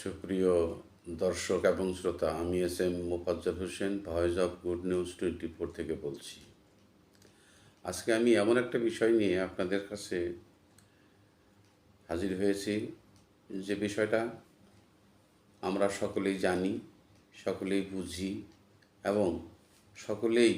সুপ্রিয় দর্শক এবং শ্রোতা, আমি S M Mofazzal Hossain, voice of good news twenty four থেকে বলছি। আজকে আমি এমন একটা বিষয় নিয়ে আপনাদের কাছে হাজির হয়েছি, যে বিষয়টা আমরা সকলেই জানি, সকলেই বুঝি এবং সকলেই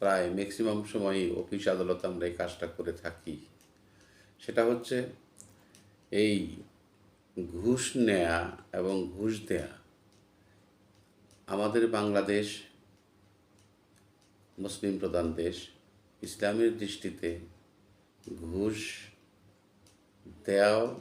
প্রায় ম্যাক্সিমাম সময়ই অফিস আদালতে আমরা এই কাজটা করে থাকি। সেটা হচ্ছে এই ঘুষ নেয়া এবং ঘুষ দেয়া। আমাদের বাংলাদেশ মুসলিম প্রধান দেশ, ইসলামের দৃষ্টিতে ঘুষ দেওয়া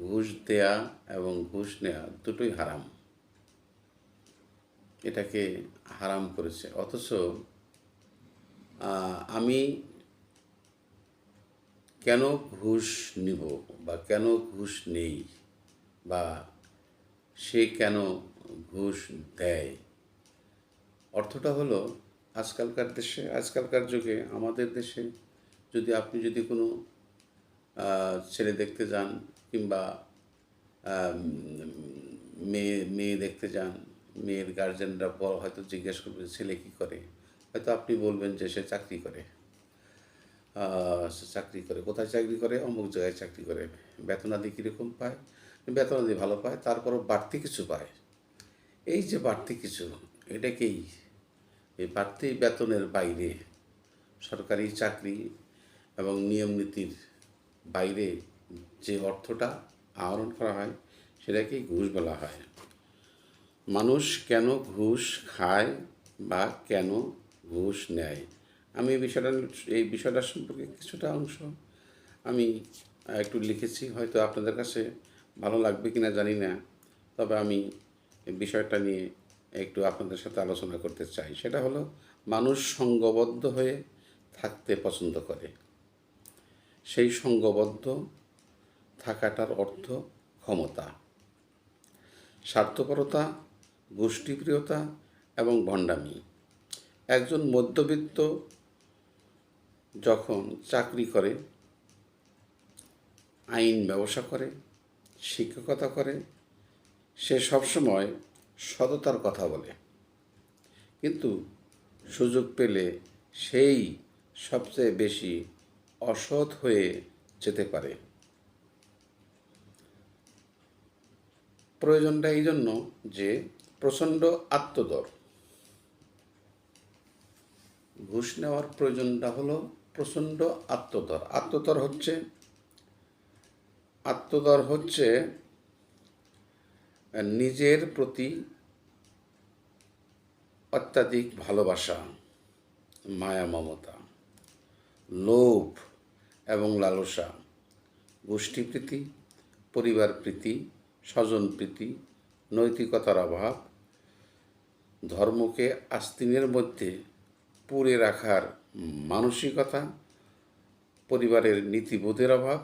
ঘুষ দেয়া এবং ঘুষ নেয়া দুটোই হারাম। এটাকে হারাম করেছে। অথচ আমি কেন ঘুষ নিব বা কেন ঘুষ নেই বা সে কেন ঘুষ দেয়? অর্থটা হলো আজকালকার দেশে, আজকালকার যুগে আমাদের দেশে যদি আপনি যদি কোনো ছেলে দেখতে যান কিংবা মেয়ে মেয়ে দেখতে যান, মেয়ের গার্জেনরা হয়তো জিজ্ঞেস করবে, ছেলে কী করে? হয়তো আপনি বলবেন যে সে চাকরি করে। চাকরি করে, কোথায় চাকরি করে? অমুক জায়গায় চাকরি করে। বেতনাদি কীরকম পায়? বেতনাদি ভালো পায়, তারপরও বাড়তি কিছু পায়। এই যে বাড়তি কিছু এটাকেই এই বাড়তি বেতনের বাইরে সরকারি চাকরি এবং নিয়ম নীতির বাইরে যে অর্থটা আহরণ করা হয়, সেটাকেই ঘুষ বলা হয়। মানুষ কেন ঘুষ খায় বা কেন ঘুষ নেয়? আমি এই বিষয়টা এই বিষয়টা সম্পর্কে কিছুটা অংশ আমি একটু লিখেছি। হয়তো আপনাদের কাছে ভালো লাগবে কিনা জানি না। তবে আমি বিষয়টা নিয়ে একটু আপনাদের সাথে আলোচনা করতে চাই। সেটা হলো, মানুষ সঙ্গবদ্ধ হয়ে থাকতে পছন্দ করে। সেই সঙ্গবদ্ধ থাকাটার অর্থ ক্ষমতা। স্বার্থপরতা, গোষ্ঠীপ্রিয়তা এবং ভণ্ডামি। একজন মধ্যবিত্ত যখন চাকরি করে, আইন ব্যবসা করে, শিক্ষকতা করে, সে সবসময় সততার কথা বলে। কিন্তু সুযোগ পেলে সেই সবচেয়ে বেশি অসৎ হয়ে যেতে পারে। প্রয়োজনটা এই জন্য যে প্রচণ্ড আত্মদর। ঘুষ নেওয়ার প্রয়োজনটা হলো প্রচণ্ড আত্মতর। আত্মতর হচ্ছে আত্মতর হচ্ছে নিজের প্রতি অত্যাধিক ভালোবাসা, মায়া, মমতা, লোভ এবং লালসা গোষ্ঠীপ্রীতি পরিবার প্রীতি, স্বজন প্রীতি, নৈতিকতার অভাব, ধর্মকে আস্তিনের মধ্যে পুরে রাখার মানসিকতা, পরিবারের নীতিবোধের অভাব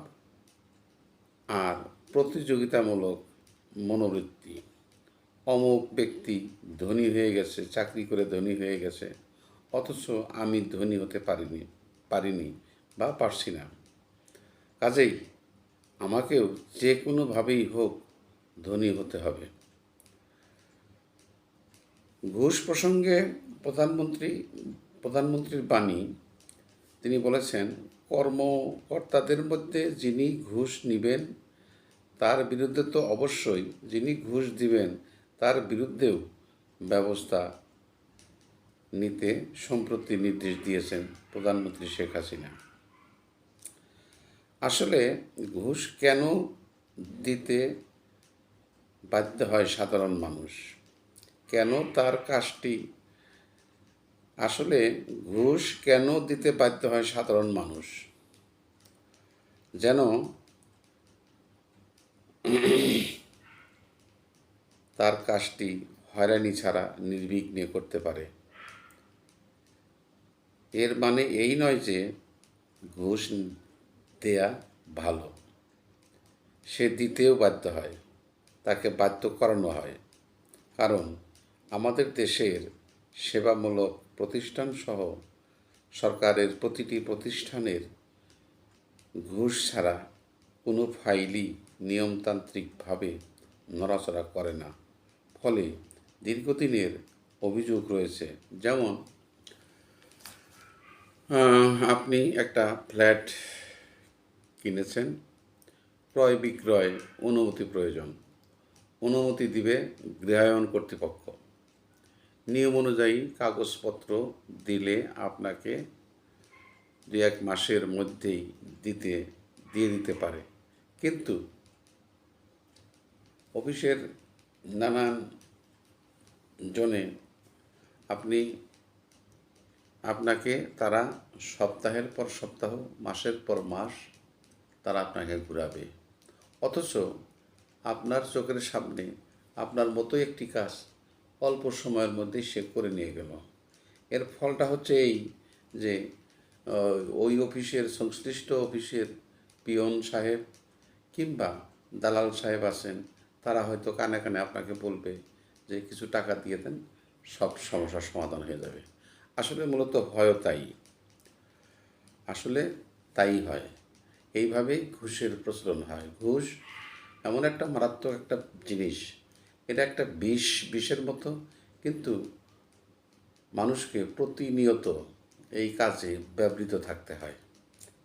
আর প্রতিযোগিতামূলক মনোবৃত্তি। অমুক ব্যক্তি ধনী হয়ে গেছে, চাকরি করে ধনী হয়ে গেছে, অথচ আমি ধনী হতে পারিনি পারিনি বা পারছি না। কাজেই আমাকেও যে কোনোভাবেই হোক ধনী হতে হবে। ঘুষ প্রসঙ্গে প্রধানমন্ত্রী প্রধানমন্ত্রীর বাণী, তিনি বলেছেন কর্মকর্তাদের মধ্যে যিনি ঘুষ নিবেন, তার বিরুদ্ধে তো অবশ্যই যিনি ঘুষ দিবেন, তার বিরুদ্ধেও ব্যবস্থা নিতে সম্প্রতি নির্দেশ দিয়েছেন প্রধানমন্ত্রী শেখ হাসিনা। আসলে ঘুষ কেন দিতে বাধ্য হয় সাধারণ মানুষ? কেন তার কাজটি আসলে ঘুষ কেন দিতে বাধ্য হয় সাধারণ মানুষ? যেন তার কাজটি হয়রানি ছাড়া নির্বিঘ্নে করতে পারে। এর মানে এই নয় যে ঘুষ দেয়া ভালো। সে দিতেও বাধ্য হয়, তাকে বাধ্য করানো হয়। কারণ আমাদের দেশের সেবামূলক প্রতিষ্ঠান সহ সরকারের প্রতিটি প্রতিষ্ঠানের ঘুষ ছাড়া কোনো ফাইলই নিয়মতান্ত্রিকভাবে নড়াচড়া করে না। ফলে দীর্ঘদিনের অভিযোগ রয়েছে, যেমন আপনি একটা ফ্ল্যাট কিনেছেন ক্রয় বিক্রয় অনুমতি প্রয়োজন। অনুমতি দিবে গৃহায়ন কর্তৃপক্ষ। নিয়ম অনুযায়ী কাগজপত্র দিলে আপনাকে দু এক মাসের মধ্যেই দিতে, দিয়ে দিতে পারে। কিন্তু অফিসের নানান জনে আপনি, আপনাকে তারা সপ্তাহের পর সপ্তাহ, মাসের পর মাস তারা আপনাকে ঘুরাবে। অথচ আপনার চোখের সামনে আপনার মতো একটি কাজ অল্প সময়ের মধ্যেই সে করে নিয়ে গেল। এর ফলটা হচ্ছে এই যে ওই অফিসের সংশ্লিষ্ট অফিসের পিয়ন সাহেব কিংবা দালাল সাহেব আছেন, তারা হয়তো কানে কানে আপনাকে বলবে যে কিছু টাকা দিয়ে দেন, সব সমস্যার সমাধান হয়ে যাবে। আসলে মূলত হয় তাই। আসলে তাই হয়। এইভাবেই ঘুষের প্রচলন হয়। ঘুষ এমন একটা মারাত্মক একটা জিনিস এটা একটা বিষ, বিষের মতো। কিন্তু মানুষকে প্রতিনিয়ত এই কাজে ব্যবহৃত থাকতে হয়,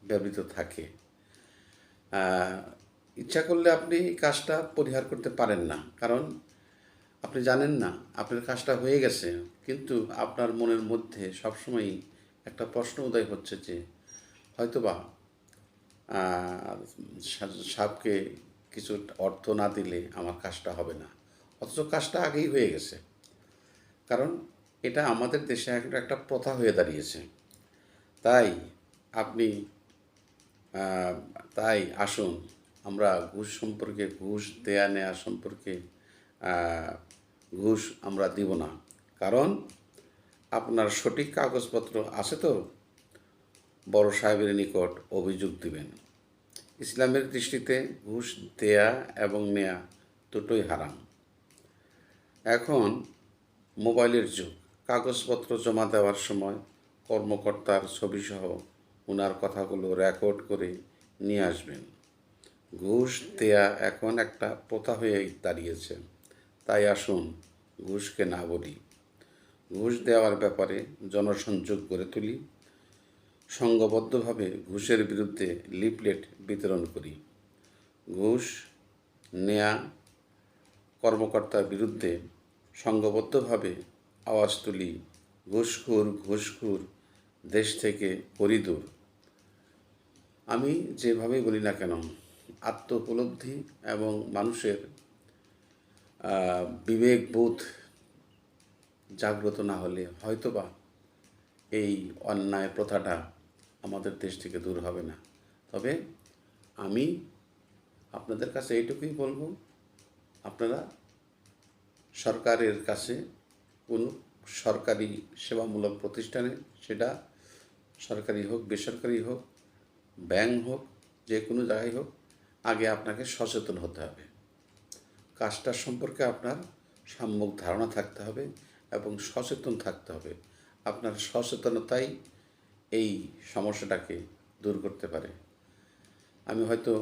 ব্যবহৃত থাকে। ইচ্ছা করলে আপনি এই কাজটা পরিহার করতে পারেন না। কারণ আপনি জানেন না, আপনার কাজটা হয়ে গেছে। কিন্তু আপনার মনের মধ্যে সবসময়ই একটা প্রশ্ন উদয় হচ্ছে যে, হয়তোবা সাপকে কিছু অর্থ না দিলে আমার কাজটা হবে না। অথচ কাজটা আগেই হয়ে গেছে। কারণ এটা আমাদের দেশে একটা একটা প্রথা হয়ে দাঁড়িয়েছে। তাই আপনি তাই আসুন, আমরা ঘুষ সম্পর্কে, ঘুষ দেয়া নেয়া সম্পর্কে ঘুষ আমরা দিব না। কারণ আপনার সঠিক কাগজপত্র আছে তো? বড় সাহেবের নিকট অভিযোগ দিবেন। ইসলামের দৃষ্টিতে ঘুষ দেয়া এবং নেয়া দুটোই হারাম। এখন মোবাইলের যুগ। কাগজপত্র জমা দেওয়ার সময় কর্মকর্তার ছবিসহ ওনার কথাগুলো রেকর্ড করে নিয়ে আসবেন। ঘুষ দেয়া এখন একটা প্রথা হয়ে দাঁড়িয়েছে। তাই আসুন ঘুষকে না বলি। ঘুষ দেওয়ার ব্যাপারে জনসংযোগ গড়ে তুলি। সংঘবদ্ধভাবে ঘুষের বিরুদ্ধে লিফলেট বিতরণ করি। ঘুষ নেয়া কর্মকর্তার বিরুদ্ধে সংঘবদ্ধভাবে আওয়াজ তুলি, ঘুষখুর ঘুষখুর, দেশ থেকে করিদূর আমি যেভাবেই বলি না কেন আত্ম উপলব্ধি এবং মানুষের বিবেকবোধ জাগ্রত না হলে হয়তোবা এই অন্যায় প্রথাটা আমাদের দেশ থেকে দূর হবে না। তবে আমি আপনাদের কাছে এইটুকুই বলব, আপনারা সরকারের কাছে কোনো সরকারি সেবামূলক প্রতিষ্ঠানে, সেটা সরকারি হোক, বেসরকারি হোক, ব্যাংক হোক, যে কোনো জায়গায় হোক, আগে আপনাকে সচেতন হতে হবে। কাজটার সম্পর্কে আপনার সাম্যক ধারণা থাকতে হবে এবং সচেতন থাকতে হবে। আপনার সচেতনতাই এই সমস্যাটাকে দূর করতে পারে। আমি হয়তো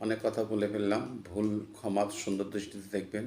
অনেক কথা বলে ফেললাম, ভুল ক্ষমা সুন্দর দৃষ্টিতে দেখবেন।